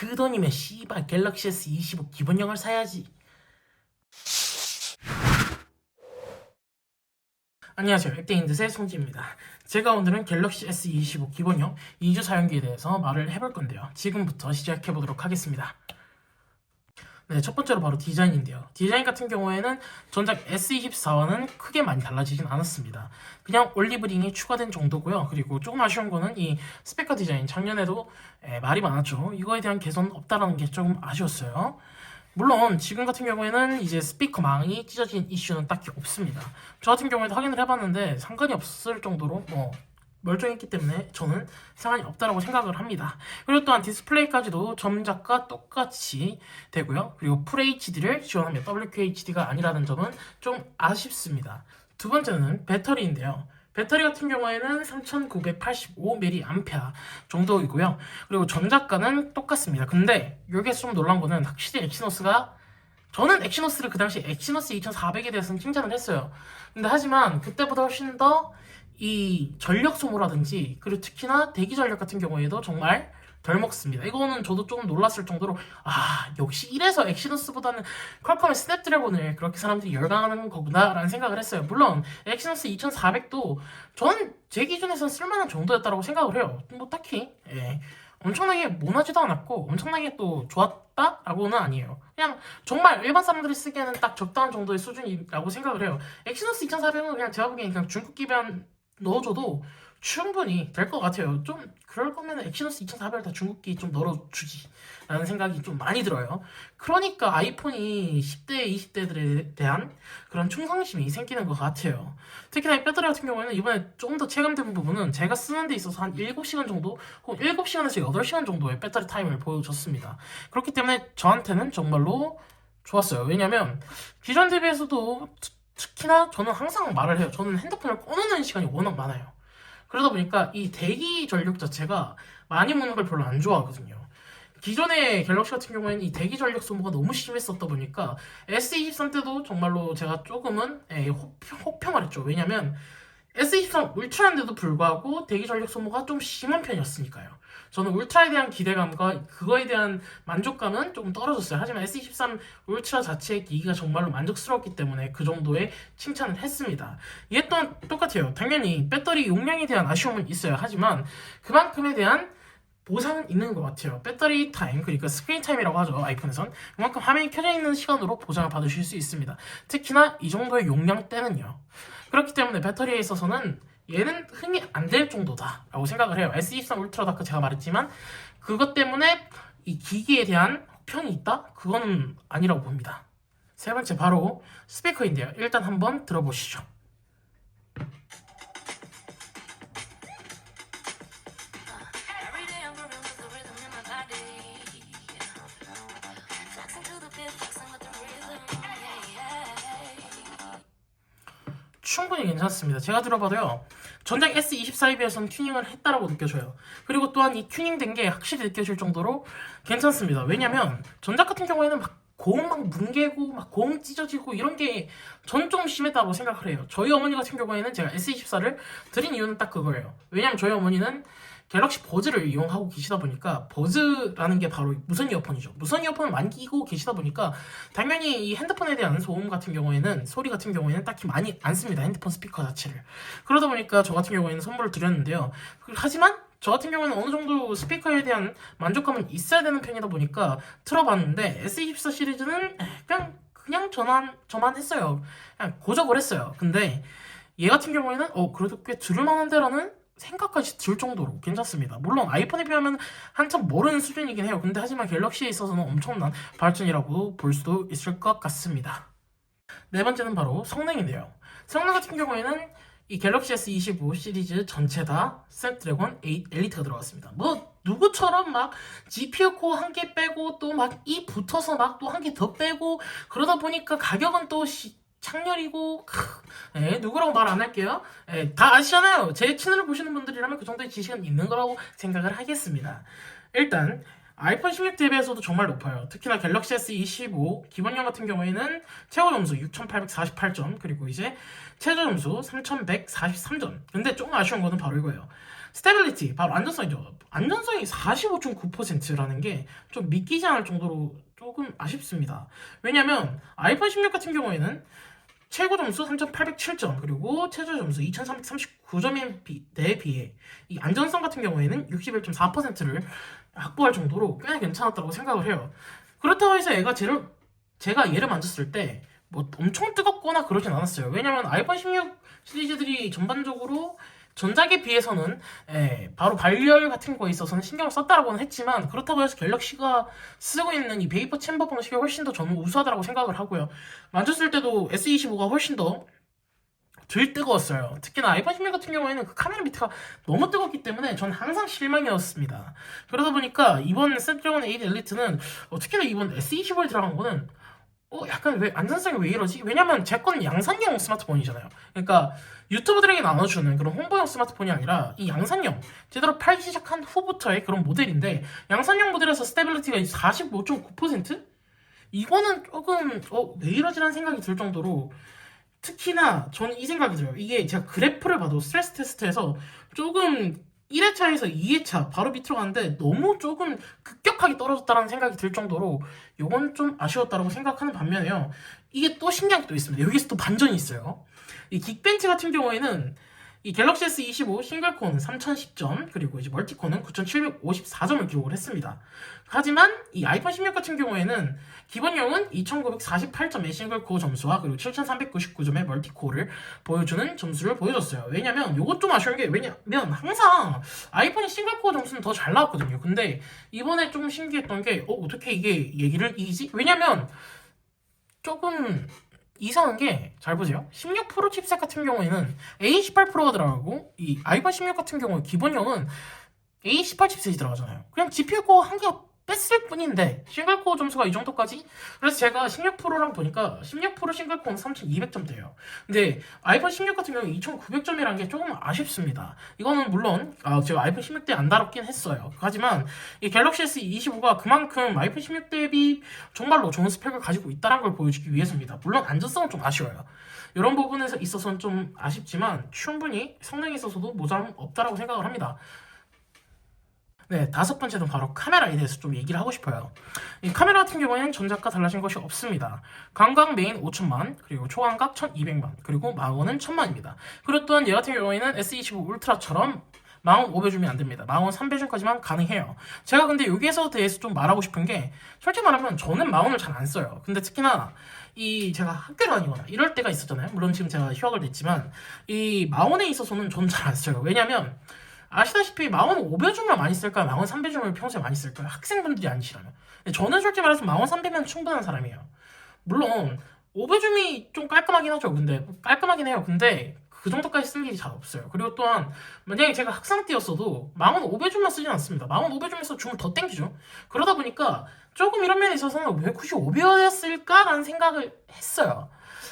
그 돈이면 씨발 갤럭시 S25 기본형을 사야지. 안녕하세요. 앱데인드의 송지입니다. 제가 오늘은 갤럭시 S25 기본형 2주 사용기에 대해서 말을 해볼 건데요. 지금부터 시작해보도록 하겠습니다. 네, 첫 번째로 바로 디자인인데요. 디자인 같은 경우에는 전작 S24와는 크게 많이 달라지진 않았습니다. 그냥 올리브링이 추가된 정도고요. 그리고 조금 아쉬운 거는 이 스피커 디자인 작년에도 에, 말이 많았죠. 이거에 대한 개선 없다라는 게 조금 아쉬웠어요. 물론 지금 같은 경우에는 이제 스피커망이 찢어진 이슈는 딱히 없습니다. 저 같은 경우에도 확인을 해봤는데 상관이 없을 정도로 뭐 멀쩡했기 때문에 저는 상관이 없다라고 생각을 합니다. 그리고 또한 디스플레이까지도 전작과 똑같이 되고요. 그리고 FHD를 지원하며 WQHD가 아니라는 점은 좀 아쉽습니다. 두 번째는 배터리인데요. 배터리 같은 경우에는 3985mAh 정도이고요. 그리고 전작과는 똑같습니다. 근데 여기에 좀 놀란 거는 확실히 엑시노스가 저는 엑시노스를 그 당시 엑시노스 2400에 대해서는 칭찬을 했어요. 근데 하지만 그때보다 훨씬 더 이 전력 소모라든지 그리고 특히나 대기 전력 같은 경우에도 정말 덜 먹습니다. 이거는 저도 조금 놀랐을 정도로 아 역시 이래서 엑시노스보다는 퀄컴의 스냅드래곤을 그렇게 사람들이 열광하는 거구나라는 생각을 했어요. 물론 엑시노스 2400도 전 제 기준에서는 쓸만한 정도였다고 생각을 해요. 뭐 딱히 예, 엄청나게 모나지도 않았고 엄청나게 또 좋았다라고는 아니에요. 그냥 정말 일반 사람들이 쓰기에는 딱 적당한 정도의 수준이라고 생각을 해요. 엑시노스 2400은 그냥 제가 보기엔 그냥 중급 기반 넣어줘도 충분히 될 것 같아요. 좀 그럴 거면 엑시노스 2400을 다 중국기 좀 넣어주지 라는 생각이 좀 많이 들어요. 그러니까 아이폰이 10대, 20대들에 대한 그런 충성심이 생기는 것 같아요. 특히나 이 배터리 같은 경우에는 이번에 좀더 체감된 부분은 제가 쓰는 데 있어서 한 7시간 정도 혹은 7시간에서 8시간 정도의 배터리 타임을 보여줬습니다. 그렇기 때문에 저한테는 정말로 좋았어요. 왜냐면 기존 대비해서도 특히나 저는 항상 말을 해요. 저는 핸드폰을 꺼놓는 시간이 워낙 많아요. 그러다 보니까 이 대기 전력 자체가 많이 먹는 걸 별로 안 좋아하거든요. 기존의 갤럭시 같은 경우에는 이 대기 전력 소모가 너무 심했었다 보니까 S23 때도 정말로 제가 조금은 에, 혹평, 혹평을 했죠. 왜냐면 S23 울트라인데도 불구하고 대기 전력 소모가 좀 심한 편이었으니까요. 저는 울트라에 대한 기대감과 그거에 대한 만족감은 조금 떨어졌어요. 하지만 S23 울트라 자체의 기기가 정말로 만족스러웠기 때문에 그 정도의 칭찬을 했습니다. 이게 또한 똑같아요. 당연히 배터리 용량에 대한 아쉬움은 있어요. 하지만 그만큼에 대한 보상은 있는 것 같아요. 배터리 타임, 그러니까 스크린 타임이라고 하죠. 아이폰에선. 그만큼 화면이 켜져 있는 시간으로 보장을 받으실 수 있습니다. 특히나 이 정도의 용량 때는요. 그렇기 때문에 배터리에 있어서는 얘는 흥이 안 될 정도다라고 생각을 해요. S23 울트라도 아까 제가 말했지만 그것 때문에 이 기기에 대한 평이 있다? 그건 아니라고 봅니다. 세 번째 바로 스피커인데요. 일단 한번 들어보시죠. 충분히 괜찮습니다. 제가 들어봐도요. 전작 S24에 비해서는 튜닝을 했다라고 느껴져요. 그리고 또한 이 튜닝된 게 확실히 느껴질 정도로 괜찮습니다. 왜냐면 전작 같은 경우에는 막 고음 막 뭉개고 막 고음 찢어지고 이런 게 전 좀 심했다고 생각을 해요. 저희 어머니 같은 경우에는 제가 S24를 드린 이유는 딱 그거예요. 왜냐면 저희 어머니는 갤럭시 버즈를 이용하고 계시다 보니까 버즈라는 게 바로 무선 이어폰이죠. 무선 이어폰을 많이 끼고 계시다 보니까 당연히 이 핸드폰에 대한 소음 같은 경우에는 소리 같은 경우에는 딱히 많이 안 씁니다. 핸드폰 스피커 자체를. 그러다 보니까 저 같은 경우에는 선물을 드렸는데요. 하지만 저 같은 경우는 어느 정도 스피커에 대한 만족감은 있어야 되는 편이다 보니까 틀어봤는데 S24 시리즈는 그냥 그냥 저만 저만 했어요. 그냥 고적을 했어요. 근데 얘 같은 경우에는 어 그래도 꽤 들을 만한데라는 생각까지 들 정도로 괜찮습니다. 물론 아이폰에 비하면 한참 모르는 수준이긴 해요. 근데 하지만 갤럭시에 있어서는 엄청난 발전이라고 볼 수도 있을 것 같습니다. 네 번째는 바로 성능인데요. 성능 같은 경우에는 이 갤럭시 S25 시리즈 전체 다 스냅드래곤 8 엘리트가 들어갔습니다. 뭐 누구처럼 막 GPU 코어 한 개 빼고 또 막 이 붙어서 막 또 한 개 더 빼고 그러다 보니까 가격은 또 시- 창렬이고 크, 예, 누구라고 말 안 할게요. 예, 다 아시잖아요. 제 채널을 보시는 분들이라면 그 정도의 지식은 있는 거라고 생각을 하겠습니다. 일단 아이폰 16 대비해서도 정말 높아요. 특히나 갤럭시 S25 기본형 같은 경우에는 최고 점수 6,848점 그리고 이제 최저 점수 3,143점. 근데 조금 아쉬운 거는 바로 이거예요. 스테빌리티 바로 안전성이죠. 안전성이 45.9%라는 게 좀 믿기지 않을 정도로 조금 아쉽습니다. 왜냐면 아이폰 16 같은 경우에는 최고 점수 3,807점 그리고 최저 점수 2,339점에 비해 이 안전성 같은 경우에는 61.4%를 확보할 정도로 꽤 괜찮았다고 생각을 해요. 그렇다고 해서 얘가 제를 제가 얘를 만졌을 때 뭐 엄청 뜨겁거나 그러진 않았어요. 왜냐면 아이폰 16 시리즈들이 전반적으로 전작에 비해서는 예, 바로 발열 같은 거에 있어서는 신경을 썼다라고는 했지만 그렇다고 해서 갤럭시가 쓰고 있는 이 베이퍼 챔버 방식이 훨씬 더 저는 우수하다고 생각을 하고요. 만졌을 때도 S25가 훨씬 더덜 뜨거웠어요. 특히나 아이폰 16 같은 경우에는 그 카메라 밑에가 너무 뜨겁기 때문에 전 항상 실망이었습니다. 그러다 보니까 이번 스냅드래곤 8 엘리트는 어, 특히나 이번 S25에 들어간 거는 어 약간 왜 안전성이 왜 이러지? 왜냐면 제 거는 양산형 스마트폰이잖아요. 그러니까 유튜버들에게 나눠주는 그런 홍보용 스마트폰이 아니라 이 양산형 제대로 팔기 시작한 후부터의 그런 모델인데 양산형 모델에서 스테빌리티가 45.9% 이거는 조금 어, 왜 이러지라는 생각이 들 정도로 특히나 저는 이 생각이 들어요. 이게 제가 그래프를 봐도 스트레스 테스트에서 조금 1회차에서 2회차 바로 밑으로 갔는데 너무 조금 급격하게 떨어졌다는 생각이 들 정도로 요건 좀 아쉬웠다고 생각하는 반면에요. 이게 또 신기한 게 또 있습니다. 여기서 또 반전이 있어요. 이 긱벤치 같은 경우에는 이 갤럭시 S25 싱글코어는 3010점 그리고 이제 멀티코어는 9754점을 기록을 했습니다. 하지만 이 아이폰 16 같은 경우에는 기본형은 2948점의 싱글코어 점수와 그리고 7399점의 멀티코어를 보여주는 점수를 보여줬어요. 왜냐면 요것 좀 아쉬운 게 왜냐면 항상 아이폰이 싱글코어 점수는 더 잘 나왔거든요. 근데 이번에 좀 신기했던 게 어, 어떻게 이게 얘기를 이기지? 왜냐면 조금 이상한 게 잘 보세요. 16 프로 칩셋 같은 경우에는 A18 프로가 들어가고 이 아이폰 16 같은 경우에 기본형은 A18 칩셋이 들어가잖아요. 그냥 GPU 코어 한 개가 뺐을 뿐인데 싱글 코어 점수가 이 정도까지? 그래서 제가 16 프로랑 보니까 16 프로 싱글 코어는 3,200점대예요. 근데 아이폰 16 같은 경우는 2,900점이라는 게 조금 아쉽습니다. 이거는 물론 아, 제가 아이폰 16대 안 다뤘긴 했어요. 하지만 이 갤럭시 S25가 그만큼 아이폰 16 대비 정말로 좋은 스펙을 가지고 있다는 걸 보여주기 위해서입니다. 물론 안전성은 좀 아쉬워요. 이런 부분에서 있어서는 좀 아쉽지만 충분히 성능에 있어서도 모자람 없다라고 생각을 합니다. 네, 다섯 번째는 바로 카메라에 대해서 좀 얘기를 하고 싶어요. 이 카메라 같은 경우에는 전작과 달라진 것이 없습니다. 광각 메인 5천만, 그리고 초광각 1200만, 그리고 망원은 1000만입니다. 그리고 또한 얘 같은 경우에는 S25 울트라처럼 망원 5배 줌이 안 됩니다. 망원 3배 줌까지만 가능해요. 제가 근데 여기에서 대해서 좀 말하고 싶은 게 솔직히 말하면 저는 망원을 잘 안 써요. 근데 특히나 이 제가 학교를 다니거나 이럴 때가 있었잖아요. 물론 지금 제가 휴학을 냈지만 이 망원에 있어서는 저는 잘 안 써요. 왜냐면 아시다시피 망원 5배줌을 많이 쓸까요? 망원 3배줌을 평소에 많이 쓸까요? 학생분들이 아니시라면. 저는 솔직히 말해서 망원 3배면 충분한 사람이에요. 물론 5배줌이 좀 깔끔하긴 하죠. 근데 깔끔하긴 해요. 근데 그 정도까지 쓸 일이 잘 없어요. 그리고 또한 만약에 제가 학생 때였어도 망원 5배줌만 쓰진 않습니다. 망원 5배줌에서 줌을 더 땡기죠. 그러다 보니까 조금 이런 면에 있어서는 왜 굳이 5배였을까라는 생각을 했어요.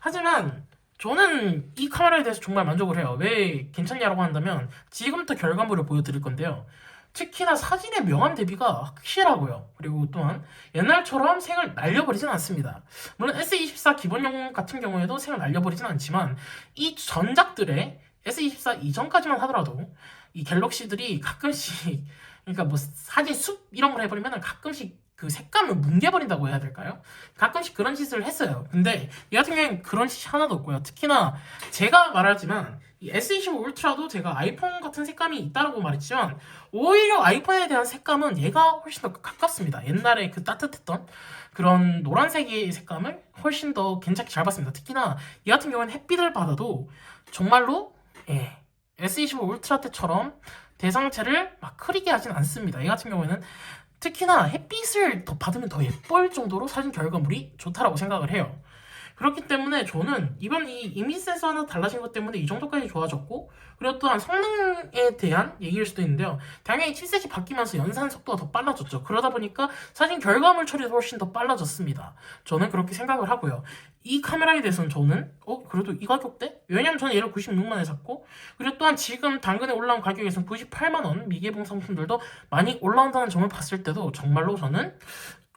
하지만 저는 이 카메라에 대해서 정말 만족을 해요. 왜 괜찮냐라고 한다면 지금부터 결과물을 보여드릴 건데요. 특히나 사진의 명암 대비가 확실하고요. 그리고 또한 옛날처럼 색을 날려버리진 않습니다. 물론 S24 기본용 같은 경우에도 색을 날려버리진 않지만 이 전작들의 S24 이전까지만 하더라도 이 갤럭시들이 가끔씩 그러니까 뭐 사진 숲 이런 걸 해버리면 가끔씩 그 색감을 뭉개버린다고 해야 될까요? 가끔씩 그런 짓을 했어요. 근데 이 같은 경우에는 그런 짓이 하나도 없고요. 특히나 제가 말하지만 이 S25 울트라도 제가 아이폰 같은 색감이 있다라고 말했지만 오히려 아이폰에 대한 색감은 얘가 훨씬 더 가깝습니다. 옛날에 그 따뜻했던 그런 노란색의 색감을 훨씬 더 괜찮게 잘 봤습니다. 특히나 이 같은 경우는 햇빛을 받아도 정말로 예, S25 울트라 때처럼 대상체를 막 흐리게 하진 않습니다. 이 같은 경우에는 특히나 햇빛을 더 받으면 더 예쁠 정도로 사진 결과물이 좋다라고 생각을 해요. 그렇기 때문에 저는 이번 이 이미지 센서 하나 달라진 것 때문에 이 정도까지 좋아졌고 그리고 또한 성능에 대한 얘기일 수도 있는데요. 당연히 칩셋이 바뀌면서 연산 속도가 더 빨라졌죠. 그러다 보니까 사진 결과물 처리도 훨씬 더 빨라졌습니다. 저는 그렇게 생각을 하고요. 이 카메라에 대해서는 저는 어 그래도 이 가격대? 왜냐면 저는 얘를 96만 원에 샀고 그리고 또한 지금 당근에 올라온 가격에서는 98만 원 미개봉 상품들도 많이 올라온다는 점을 봤을 때도 정말로 저는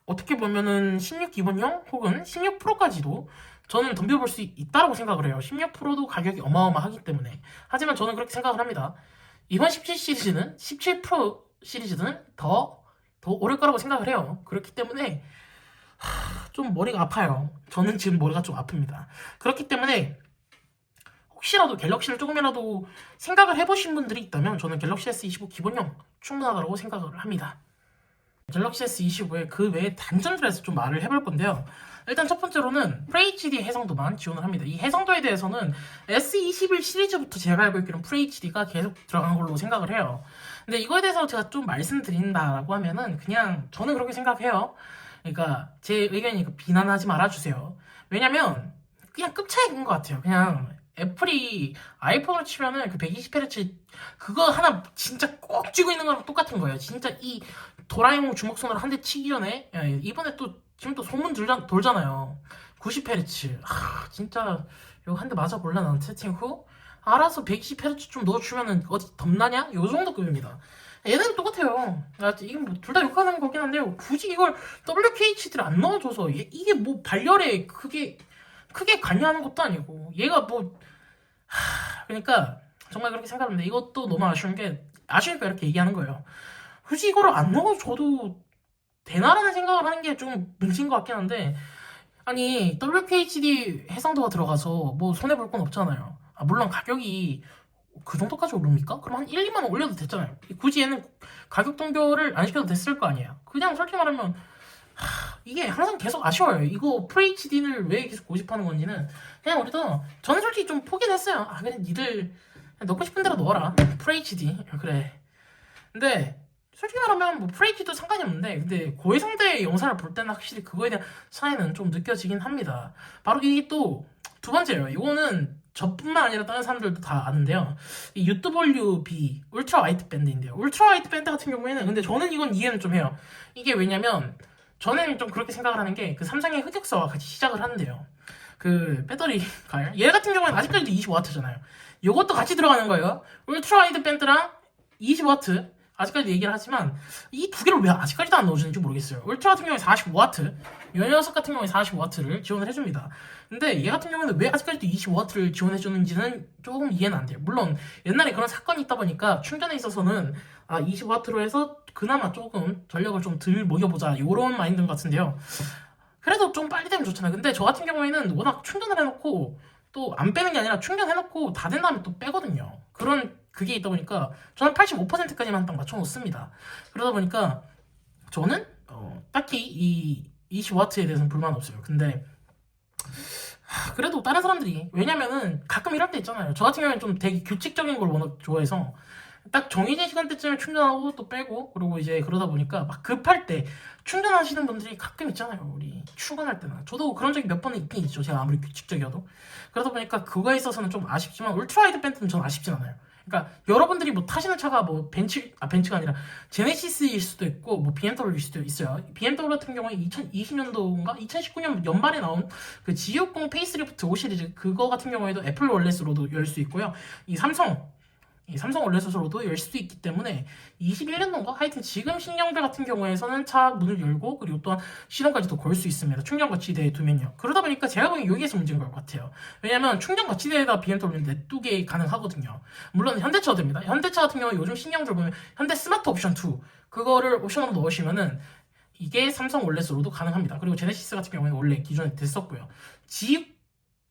어떻게 보면은 16 기본형 혹은 16 프로까지도 저는 덤벼볼 수 있다고 생각을 해요. 16 프로도 가격이 어마어마하기 때문에. 하지만 저는 그렇게 생각을 합니다. 이번 17 시리즈는 17 프로 시리즈는 더, 더 오를 거라고 생각을 해요. 그렇기 때문에 하, 좀 머리가 아파요. 저는 지금 머리가 좀 아픕니다. 그렇기 때문에 혹시라도 갤럭시를 조금이라도 생각을 해보신 분들이 있다면 저는 갤럭시 S25 기본형 충분하다고 생각을 합니다. 갤럭시 S25의 그 외의 단점들에 대해서 좀 말을 해볼 건데요. 일단 첫 번째로는 FHD 해상도만 지원을 합니다. 이 해상도에 대해서는 S21 시리즈부터 제가 알고 있기로는 FHD가 계속 들어간 걸로 생각을 해요. 근데 이거에 대해서 제가 좀 말씀드린다라고 하면은 그냥 저는 그렇게 생각해요. 그러니까 제 의견이니까 비난하지 말아주세요. 왜냐면 그냥 급 차이인 것 같아요. 그냥 애플이 아이폰을 치면은 그 120Hz 그거 하나 진짜 꼭 쥐고 있는 거랑 똑같은 거예요. 진짜 이 도라에몽 주먹손으로 한 대 치기 전에 야, 이번에 또 지금 또 소문 돌자, 돌잖아요. 90Hz 아 진짜 이거 한 대 맞아볼래 난 채팅 후 알아서 120Hz 좀 넣어주면은 어디 덤나냐? 요 정도 급입니다. 얘네는 똑같아요. 아, 이게 뭐둘 다 욕하는 거긴 한데요. 굳이 이걸 WKHD를 안 넣어줘서 얘- 이게 뭐 발열에 크게 크게 관여하는 것도 아니고 얘가 뭐 하, 그러니까 정말 그렇게 생각합니다. 이것도 너무 아쉬운 게 아쉬우니까 이렇게 얘기하는 거예요. 굳이 이거를 안 넣어줘도 되나라는 생각을 하는 게 좀 문제인 것 같긴 한데 아니 WKHD 해상도가 들어가서 뭐 손해 볼 건 없잖아요. 아, 물론 가격이 그 정도까지 오릅니까? 그럼 한 1, 2만 원 올려도 됐잖아요. 굳이 얘는 가격 동결을 안 시켜도 됐을 거 아니에요. 그냥 솔직히 말하면 하, 이게 항상 계속 아쉬워요. 이거 FHD를 왜 계속 고집하는 건지는 그냥 우리도 저는 솔직히 좀 포기를 했어요. 아 그냥 니들 넣고 싶은 대로 넣어라. FHD 그래. 근데 솔직히 말하면 뭐 FHD도 상관이 없는데 근데 고해상대 영상을 볼 때는 확실히 그거에 대한 차이는 좀 느껴지긴 합니다. 바로 이게 또 두 번째예요. 이거는 저뿐만 아니라 다른 사람들도 다 아는데요. 이 UWB 울트라 와이드 밴드인데요. 울트라 와이드 밴드 같은 경우에는 근데 저는 이건 이해는 좀 해요. 이게 왜냐면 저는 좀 그렇게 생각을 하는 게 그 삼성의 흑역사와 같이 시작을 하는데요. 그 배터리 가요. 얘 같은 경우는 아직까지도 20W잖아요. 이것도 같이 들어가는 거예요. 울트라 와이드 밴드랑 20W 아직까지 얘기를 하지만 이 두 개를 왜 아직까지도 안 넣어주는지 모르겠어요. 울트라 같은 경우에 45W, 이 녀석 같은 경우에 45W를 지원을 해줍니다. 근데 얘 같은 경우는 왜 아직까지도 25W를 지원해주는지는 조금 이해는 안 돼요. 물론 옛날에 그런 사건이 있다 보니까 충전에 있어서는 아 25W로 해서 그나마 조금 전력을 좀 덜 먹여보자 이런 마인드인 것 같은데요. 그래도 좀 빨리 되면 좋잖아요. 근데 저 같은 경우에는 워낙 충전을 해놓고 또 안 빼는 게 아니라 충전해놓고 다 된 다음에 또 빼거든요. 그런 그게 있다 보니까 저는 85%까지만 딱 맞춰놓습니다. 그러다 보니까 저는 어, 딱히 이 20W에 대해서는 불만 없어요. 근데 하, 그래도 다른 사람들이 왜냐면은 가끔 이럴 때 있잖아요. 저 같은 경우는 좀 되게 규칙적인 걸 워낙 좋아해서 딱 정해진 시간대쯤에 충전하고 또 빼고 그리고 이제 그러다 보니까 막 급할 때 충전하시는 분들이 가끔 있잖아요. 우리 출근할 때나 저도 그런 적이 몇 번은 있긴 있죠. 제가 아무리 규칙적이어도 그러다 보니까 그거에 있어서는 좀 아쉽지만 울트라이드 밴드는 전 아쉽진 않아요. 그러니까 여러분들이 뭐 타시는 차가 뭐 벤츠 아 벤츠가 아니라 제네시스일 수도 있고 뭐 BMW일 수도 있어요. BMW 같은 경우에 2020년도인가 2019년 연말에 나온 그 G60 페이스리프트 5 시리즈 그거 같은 경우에도 애플 월렛으로도 열 수 있고요. 이 삼성 이 삼성 월렛으로도 열 수도 있기 때문에 21년도인가 하여튼 지금 신형들 같은 경우에서는 차 문을 열고 그리고 또한 시동까지도 걸 수 있습니다. 충전 거치대에 두면요. 그러다 보니까 제가 보기엔 여기에서 문제인 것 같아요. 왜냐면 충전 거치대에다 BMW는 냅두게 가능하거든요. 물론 현대차도 됩니다. 현대차 같은 경우에 요즘 신형들 보면 현대 스마트 옵션 2 그거를 옵션으로 넣으시면은 이게 삼성 월렛으로도 가능합니다. 그리고 제네시스 같은 경우에는 원래 기존에 됐었고요. G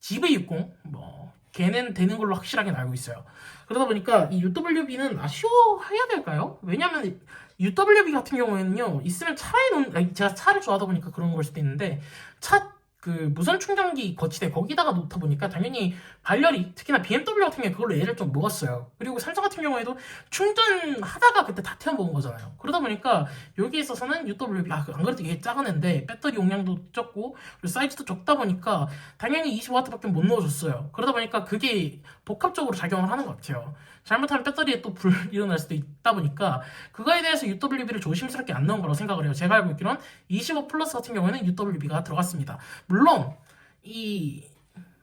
GV60 뭐 걔는 되는 걸로 확실하게 알고 있어요. 그러다 보니까 이 UWB는 아쉬워해야 될까요? 왜냐면 UWB 같은 경우에는요 있으면 차에 아니, 제가 차를 좋아하다 보니까 그런 걸 수도 있는데 차 그 무선 충전기 거치대 거기다가 놓다 보니까 당연히 발열이 특히나 BMW 같은 경우에 그걸로 애를 좀 먹었어요. 그리고 삼성 같은 경우에도 충전하다가 그때 다 태워 먹은 거잖아요. 그러다 보니까 여기 있어서는 UWB 아, 안 그래도 이게 작은 애인데 배터리 용량도 적고 그리고 사이즈도 적다 보니까 당연히 20W밖에 못 넣어줬어요. 그러다 보니까 그게 복합적으로 작용을 하는 것 같아요. 잘못하면 배터리에 또 불 일어날 수도 있다 보니까 그거에 대해서 UWB를 조심스럽게 안 넣은 거라고 생각을 해요. 제가 알고 있기로는 25 플러스 같은 경우에는 UWB가 들어갔습니다. 물론 이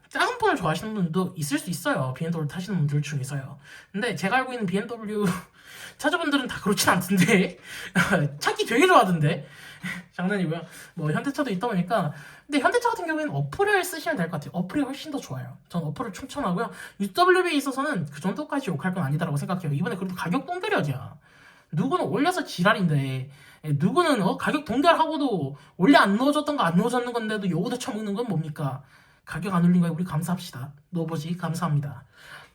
작은 폰을 좋아하시는 분도 있을 수 있어요. BMW 타시는 분들 중에서요. 근데 제가 알고 있는 BMW 차주분들은 다 그렇진 않던데 찾기 되게 좋아하던데 장난이고요. 뭐 현대차도 있다 보니까 근데 현대차 같은 경우에는 어플을 쓰시면 될 것 같아요. 어플이 훨씬 더 좋아요. 전 어플을 추천하고요. UWB에 있어서는 그 정도까지 욕할 건 아니다라고 생각해요. 이번에 그래도 가격 동결이야. 누구는 올려서 지랄인데 예, 예, 누구는 어, 가격 동결하고도 원래 안 넣어줬던 거 안 넣어줬는 건데도 요거도 쳐먹는 건 뭡니까? 가격 안 올린 거에 우리 감사합시다. 노보지 감사합니다.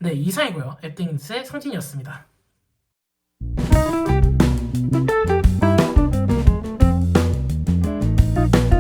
네 이상이고요. 앱땡스의 상진이었습니다.